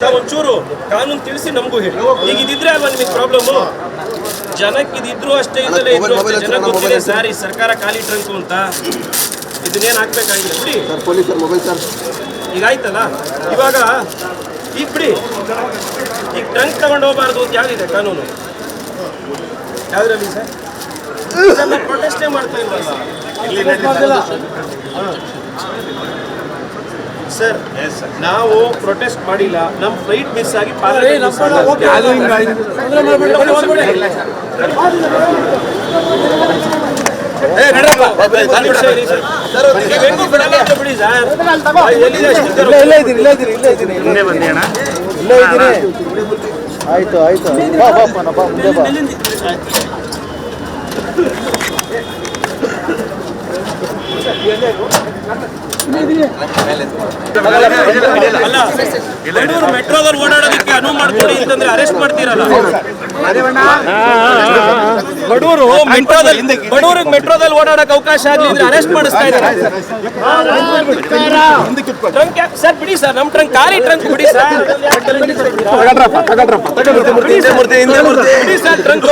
ಒಂಚೂರು ಕಾನೂನು ತಿಳಿಸಿ ನಮಗೂ ಹೇಳಿ. ಈಗ ಇದಿದ್ರೆ ಅಲ್ವಾ ನಿಮಗೆ ಪ್ರಾಬ್ಲಮ್ ಜನಕ್ಕೆ ಇದಿದ್ರು ಅಷ್ಟೇ ಇದ್ರೆ ಇದ್ರು ಅಷ್ಟೇ ಜನ ಗೊತ್ತಿದೆ ಸರ್ ಈ ಸರ್ಕಾರ ಖಾಲಿ ಟ್ರಂಕು ಅಂತ. ಇದನ್ನೇನು ಹಾಕ್ಬೇಕಾಗಿಲ್ಲ ಬಿಡಿ. ಸರ್ ಪೊಲೀಸರ್ ಮೊಬೈಲ್ ಸರ್. ಈಗ ಆಯ್ತಲ್ಲ? ಇವಾಗ ಈಗ ಬಿಡಿ. ಈಗ ಟ್ರಂಕ್ ತಗೊಂಡು ಹೋಗಬಾರ್ದು ಅಂತ ಯಾವ್ದಿದೆ ಕಾನೂನು? ಯಾವ್ದ್ರಲ್ಲಿ ಸರ್? ಪ್ರೊಟೆಸ್ಟೇ ಮಾಡ್ತಾ ಇಲ್ವಲ್ಲ? ಸರ್ ನಾವು ಪ್ರೊಟೆಸ್ಟ್ ಮಾಡಿಲ್ಲ. ನಮ್ಮ ಫ್ಲೈಟ್ ಮಿಸ್ ಆಗಿ ಆಯ್ತು? ಆಯ್ತು? ಬಾ ಬಾ ಬಾ ಮುಂದೆ ಬಾ. ಮೆಟ್ರೋದಲ್ಲಿ ಓಡಾಡೋದು ಮಾಡ್ಕೊಡಿ ಅಂತಂದ್ರೆ ಅರೆಸ್ಟ್ ಮಾಡ್ತೀರಲ್ಲ ಬಡವರು ಮೆಟ್ರೋದಲ್ಲಿ ಬಡೂರಿಗೆ ಮೆಟ್ರೋದಲ್ಲಿ ಓಡಾಡಕ್ ಅವಕಾಶ ಆಗಲಿ ಅಂದ್ರೆ ಅರೆಸ್ಟ್ ಮಾಡಿಸ್ತಾ ಇದ್ದಾರೆ ಟ್ರಂಕ್ ಸರ್ ಬಿಡಿ ಸರ್ ನಮ್ಮ ಟ್ರಂಕ್ ಖಾಲಿ ಟ್ರಂಕ್ ಬಿಡಿ ಸರ್ ಬಿಡಿ ಸರ್ ಟ್ರಂಕ್